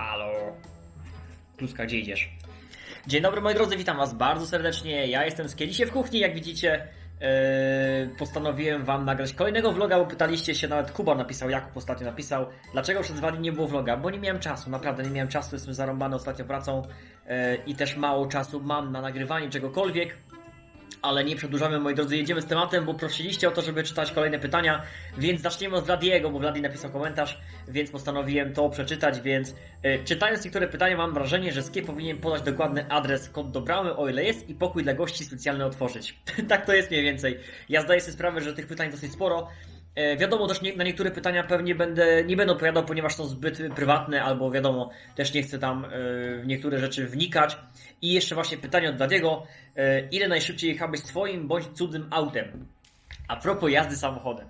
Halo. Kluska, gdzie idziesz? Dzień dobry moi drodzy, witam was bardzo serdecznie. Ja jestem z Kielisie w kuchni, jak widzicie. Yy, postanowiłem wam nagrać kolejnego vloga, bo pytaliście się, nawet Kuba napisał, Jakub ostatnio napisał, dlaczego przez dwa dni nie było vloga, bo nie miałem czasu, naprawdę nie miałem czasu, jestem zarąbany ostatnio pracą yy, i też mało czasu mam na nagrywanie czegokolwiek. Ale nie przedłużamy, moi drodzy, jedziemy z tematem, bo prosiliście o to, żeby czytać kolejne pytania, więc zaczniemy od Vladiego, bo Vladi napisał komentarz, więc postanowiłem to przeczytać, więc e, czytając niektóre pytania mam wrażenie, że Skie powinien podać dokładny adres, kod do bramy, o ile jest i pokój dla gości specjalny otworzyć. tak to jest mniej więcej. Ja zdaję sobie sprawę, że tych pytań dosyć sporo. E, wiadomo, też nie, na niektóre pytania pewnie będę, nie będę odpowiadał, ponieważ są zbyt prywatne, albo wiadomo, też nie chcę tam e, w niektóre rzeczy wnikać. I jeszcze właśnie pytanie od Dadiego. E, ile najszybciej jechałeś swoim bądź cudzym autem? A propos jazdy samochodem.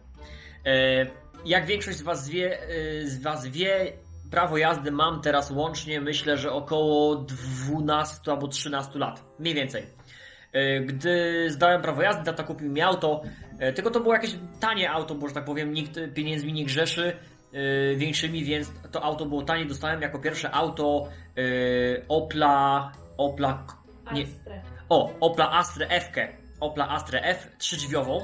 Jak większość z was wie, z was wie, prawo jazdy mam teraz łącznie myślę, że około 12 albo 13 lat. Mniej więcej. Gdy zdałem prawo jazdy, tata kupił mi auto, tylko to było jakieś tanie auto, bo że tak powiem, nikt pieniędzmi nie grzeszy e, większymi, więc to auto było tanie. Dostałem jako pierwsze auto e, Opla, Opla, nie, Astre. o, Opla Astra F. -kę. Opla Astra F trzydrzwiową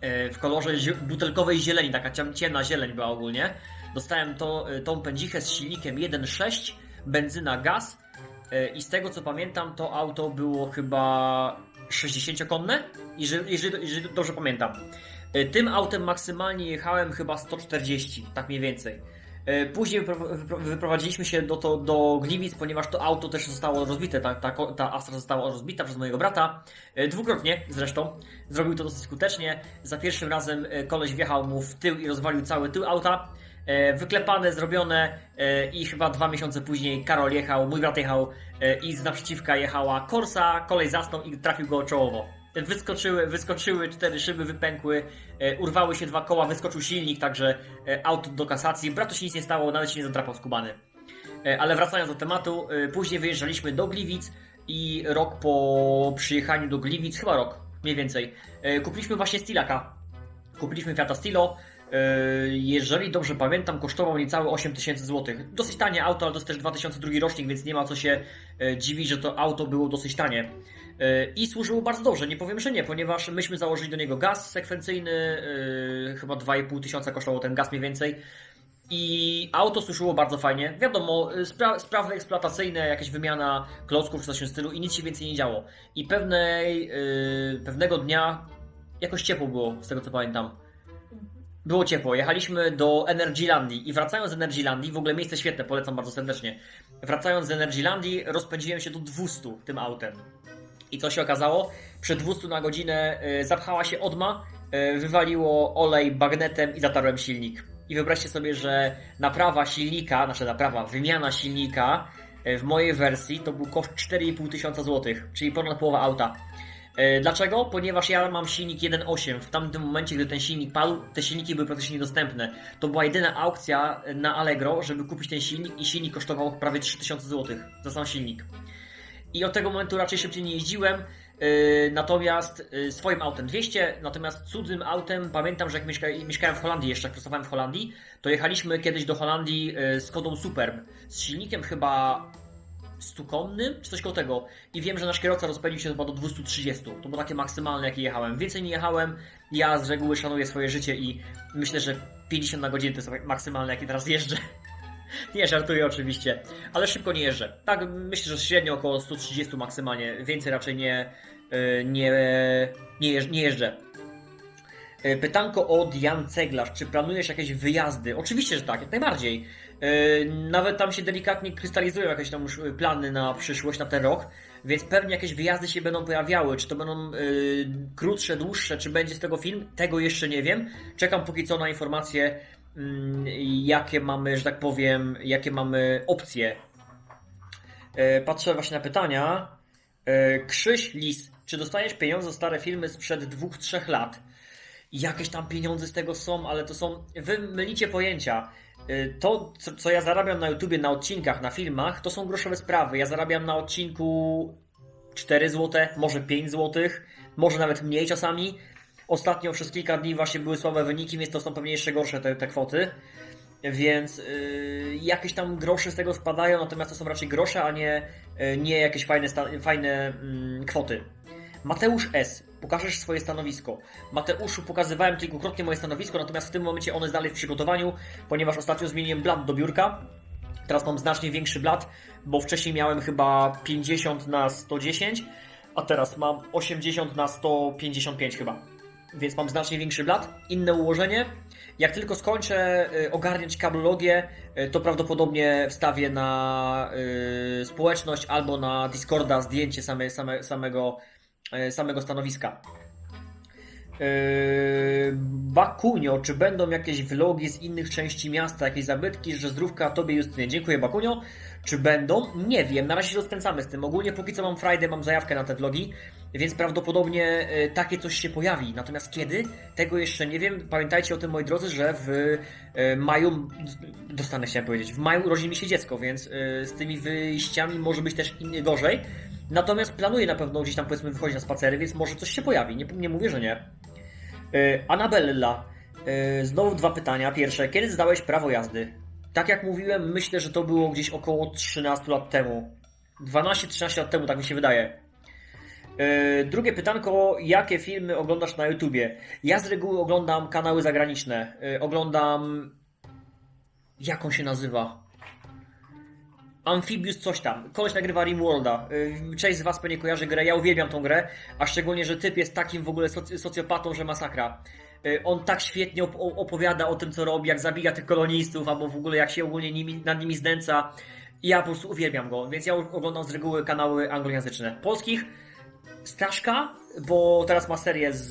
e, w kolorze butelkowej zieleni, taka ciem- ciemna zieleń była ogólnie. Dostałem to, e, tą pędzichę z silnikiem 1.6, benzyna, gaz e, i z tego co pamiętam to auto było chyba 60-konne, jeżeli, jeżeli, jeżeli dobrze pamiętam. E, Tym autem maksymalnie jechałem chyba 140, tak mniej więcej. E, Później wypro- wypro- wyprowadziliśmy się do, to, do Gliwic, ponieważ to auto też zostało rozbite, ta, ta, ta Astra została rozbita przez mojego brata. E, Dwukrotnie zresztą. Zrobił to dosyć skutecznie. Za pierwszym razem koleś wjechał mu w tył i rozwalił cały tył auta. E, Wyklepane, zrobione e, i chyba dwa miesiące później Karol jechał, mój brat jechał e, i z naprzeciwka jechała Corsa, kolej zasnął i trafił go czołowo. Wyskoczyły, wyskoczyły cztery szyby, wypękły, urwały się dwa koła, wyskoczył silnik, także auto do kasacji. Bratu się nic nie stało, nawet się nie zadrapał skubany. Ale wracając do tematu, później wyjeżdżaliśmy do Gliwic i rok po przyjechaniu do Gliwic, chyba rok, mniej więcej, kupiliśmy właśnie Stilaka. Kupiliśmy Fiata Stilo. E, Jeżeli dobrze pamiętam, kosztował niecałe 8 tysięcy złotych. Dosyć tanie auto, ale to jest też 2002 rocznik, więc nie ma co się e, dziwić, że to auto było dosyć tanie. E, I służyło bardzo dobrze, nie powiem, że nie, ponieważ myśmy założyli do niego gaz sekwencyjny, chyba 2,5 tysiąca kosztował ten gaz mniej więcej. I auto suszyło bardzo fajnie. Wiadomo, spra sprawy eksploatacyjne, jakaś wymiana klocków czy coś w stylu i nic się więcej nie działo. I pewnej, yy, pewnego dnia jakoś ciepło było, z tego co pamiętam. Było ciepło, jechaliśmy do Energylandii i wracając z Energylandii, w ogóle miejsce świetne, polecam bardzo serdecznie. Wracając z Energylandii, rozpędziłem się do 200 tym autem. I co się okazało? Przy 200 na godzinę y, zapchała się odma, y, wywaliło olej bagnetem i zatarłem silnik. I wyobraźcie sobie, że naprawa silnika, znaczy naprawa, wymiana silnika y, w mojej wersji to był koszt 4,5 tysiąca złotych, czyli ponad połowa auta. Y, Dlaczego? Ponieważ ja mam silnik 1.8. W tamtym momencie, gdy ten silnik padł, te silniki były praktycznie niedostępne. To była jedyna aukcja na Allegro, żeby kupić ten silnik i silnik kosztował prawie 3000 złotych za sam silnik. I od tego momentu raczej szybciej nie jeździłem. Yy, natomiast yy, swoim autem 200, natomiast cudzym autem, pamiętam, że jak mieszka, mieszkałem w Holandii jeszcze, jak pracowałem w Holandii, to jechaliśmy kiedyś do Holandii z Kodą Superb, z silnikiem chyba stukonnym, czy coś koło tego. I wiem, że nasz kierowca rozpędził się chyba do 230. To było takie maksymalne, jakie jechałem. Więcej nie jechałem. Ja z reguły szanuję swoje życie i myślę, że 50 na godzinę to jest maksymalne, jakie teraz jeżdżę. Nie, żartuję oczywiście, ale szybko nie jeżdżę. Tak, myślę, że średnio około 130 maksymalnie, więcej raczej nie, y, nie, nie jeżdżę. Y, Pytanko od Jan Ceglarz, czy planujesz jakieś wyjazdy? Oczywiście, że tak, jak najbardziej. Y, Nawet tam się delikatnie krystalizują jakieś tam już y, plany na przyszłość, na ten rok, więc pewnie jakieś wyjazdy się będą pojawiały. Czy to będą krótsze, dłuższe, czy będzie z tego film? Tego jeszcze nie wiem. Czekam póki co na informacje mm, jakie mamy, że tak powiem, jakie mamy opcje. E, Patrzę właśnie na pytania. E, Krzyś Lis, czy dostajesz pieniądze za stare filmy sprzed dwóch, trzech lat? Jakieś tam pieniądze z tego są, ale to są. Wy mylicie pojęcia. E, To, co, ja zarabiam na YouTubie, na odcinkach, na filmach, to są groszowe sprawy. Ja zarabiam na odcinku 4 zł, może 5 zł, może nawet mniej czasami. Ostatnio przez kilka dni właśnie były słabe wyniki, więc to są pewnie jeszcze gorsze te, te kwoty. więc yy, jakieś tam grosze z tego spadają, natomiast to są raczej grosze, a nie, yy, nie jakieś fajne, fajne mm, kwoty. Mateusz S. Pokażesz swoje stanowisko. Mateuszu, pokazywałem kilkukrotnie moje stanowisko, natomiast w tym momencie ono jest dalej w przygotowaniu, ponieważ ostatnio zmieniłem blat do biurka. Teraz mam znacznie większy blat, bo wcześniej miałem chyba 50 na 110, a teraz mam 80 na 155 chyba. Więc mam znacznie większy blat, inne ułożenie. Jak tylko skończę y, ogarniać kablologię, y, to prawdopodobnie wstawię na y, społeczność albo na Discorda zdjęcie same, same, samego, samego stanowiska. Yy, Bakunio, czy będą jakieś vlogi z innych części miasta, jakieś zabytki, że zdrówka tobie Justynie. Dziękuję Bakunio. Czy będą? Nie wiem, na razie się rozkręcamy z tym. Ogólnie póki co mam Friday, mam zajawkę na te vlogi, więc prawdopodobnie y, takie coś się pojawi. Natomiast kiedy? Tego jeszcze nie wiem. Pamiętajcie o tym, moi drodzy, że w maju, dostanę chciałem powiedzieć, w maju urodzi mi się dziecko, więc z tymi wyjściami może być też gorzej. Natomiast planuję na pewno gdzieś tam powiedzmy wychodzić na spacery, więc może coś się pojawi. Nie, nie mówię, że nie. Y, Anabella. y, Znowu dwa pytania. Pierwsze, kiedy zdałeś prawo jazdy? Tak jak mówiłem, myślę, że to było gdzieś około 13 lat temu. 12-13 lat temu, tak mi się wydaje. Y, Drugie pytanko, jakie filmy oglądasz na YouTubie? Ja z reguły oglądam kanały zagraniczne. Y, Oglądam. Jak on się nazywa? Amphibious coś tam. Koleś nagrywa Rimworlda. Y, Część z was pewnie kojarzy grę, ja uwielbiam tą grę, a szczególnie, że typ jest takim w ogóle soc- socjopatą, że masakra. Y, On tak świetnie op- opowiada o tym, co robi, jak zabija tych kolonistów, albo w ogóle jak się ogólnie nimi, nad nimi znęca. Ja po prostu uwielbiam go, więc ja oglądam z reguły kanały anglojęzyczne. Polskich Straszka, bo teraz ma serię z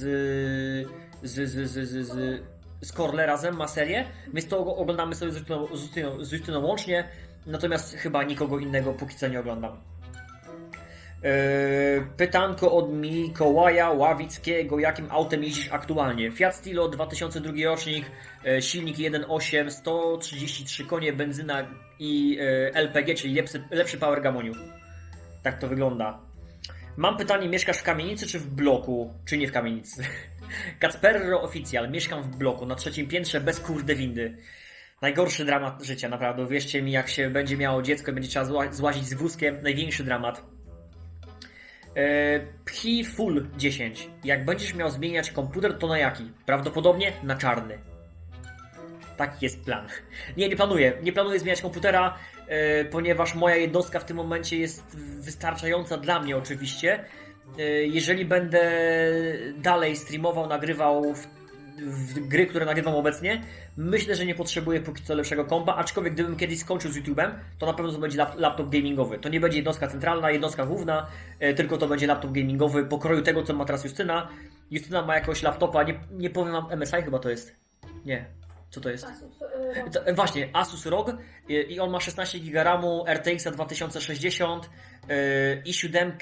z, z, z, z, z, z Korle razem, ma serię, więc to og- oglądamy sobie z Justyną, z Justyną łącznie, natomiast chyba nikogo innego póki co nie oglądam. Yy, pytanko od Mikołaja Ławickiego. Jakim autem jeździsz aktualnie? Fiat Stilo 2002 rocznik, yy, silnik 1.8, 133 konie, benzyna i yy, LPG, czyli lepszy, lepszy power gamoniu. Tak to wygląda. Mam pytanie, mieszkasz w kamienicy czy w bloku? Czy nie w kamienicy? Kacperro Oficjal, mieszkam w bloku na trzecim piętrze bez kurde windy. Najgorszy dramat życia, naprawdę. Wierzcie mi, jak się będzie miało dziecko i będzie trzeba zła- złazić z wózkiem, największy dramat. E, Phi Full 10. Jak będziesz miał zmieniać komputer, to na jaki? Prawdopodobnie na czarny. Taki jest plan. Nie, nie planuję. Nie planuję zmieniać komputera, e, ponieważ moja jednostka w tym momencie jest wystarczająca dla mnie oczywiście. E, jeżeli będę dalej streamował, nagrywał w, w gry, które nagrywam obecnie, myślę, że nie potrzebuję póki co lepszego kompa, aczkolwiek gdybym kiedyś skończył z YouTube'em, to na pewno to będzie lap, laptop gamingowy. To nie będzie jednostka centralna, jednostka główna, e, tylko to będzie laptop gamingowy pokroju tego, co ma teraz Justyna. Justyna ma jakiegoś laptopa, nie, nie powiem wam, MSI chyba to jest. Nie. Co to jest? Asus, y, ROG. To, e, właśnie, Asus ROG i, i on ma 16 GB RAMu, RTX 2060 yy, i 7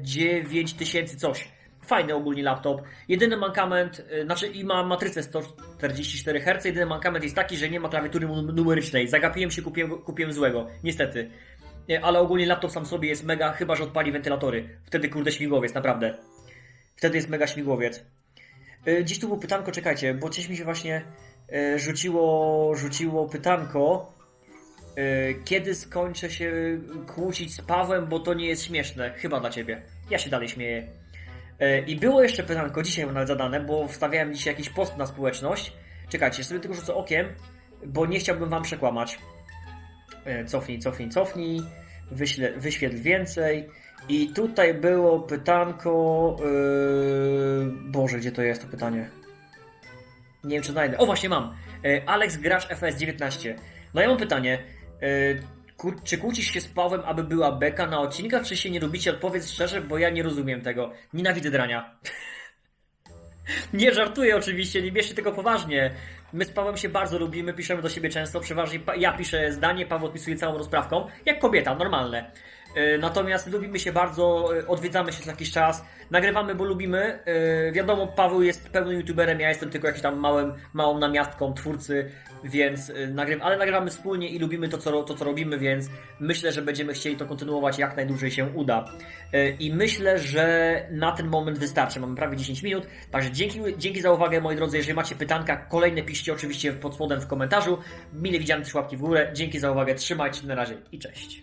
9000 coś. Fajny ogólnie laptop. Jedyny mankament, yy, znaczy i ma matrycę 144 Hz, jedyny mankament jest taki, że nie ma klawiatury nu- numerycznej. Zagapiłem się, kupiłem, kupiłem złego, niestety. Nie, ale ogólnie laptop sam sobie jest mega, chyba że odpali wentylatory. Wtedy kurde śmigłowiec, naprawdę. Wtedy jest mega śmigłowiec. Yy, Gdzieś tu było pytanko, czekajcie, bo gdzieś mi się właśnie yy, rzuciło, rzuciło pytanko. Kiedy skończę się kłócić z Pawłem, bo to nie jest śmieszne. Chyba dla ciebie. Ja się dalej śmieję. Yy, I było jeszcze pytanko, dzisiaj nawet zadane, bo wstawiałem dzisiaj jakiś post na społeczność. Czekajcie, sobie tylko rzucę okiem, bo nie chciałbym wam przekłamać. Yy, Cofnij, cofnij, cofnij. Wyśle, wyświetl więcej. I tutaj było pytanko. Yy... Boże, gdzie to jest to pytanie? Nie wiem, czy znajdę. O, właśnie mam. Alex, grasz FS 19. No ja mam pytanie. Yy, czy kłócisz się z Pawłem, aby była beka na odcinkach, czy się nie lubicie? Odpowiedz szczerze, bo ja nie rozumiem tego. Nienawidzę drania. Nie żartuję oczywiście, nie bierzcie tego poważnie. My z Pawłem się bardzo lubimy, piszemy do siebie często, przeważnie ja piszę zdanie, Paweł odpisuje całą rozprawką, jak kobieta, normalne. Yy, Natomiast lubimy się bardzo, yy, odwiedzamy się co jakiś czas, nagrywamy, bo lubimy. Yy, Wiadomo, Paweł jest pełnym youtuberem, ja jestem tylko jakimś tam małym, małą namiastką twórcy, więc yy, nagry... ale nagrywamy wspólnie i lubimy to co, to, co robimy, więc myślę, że będziemy chcieli to kontynuować jak najdłużej się uda. I myślę, że na ten moment wystarczy. Mamy prawie 10 minut, także dzięki, dzięki za uwagę, moi drodzy. Jeżeli macie pytanka, kolejne piszcie. oczywiście pod spodem w komentarzu. Mile widziane też łapki w górę. Dzięki za uwagę, trzymajcie się na razie i cześć.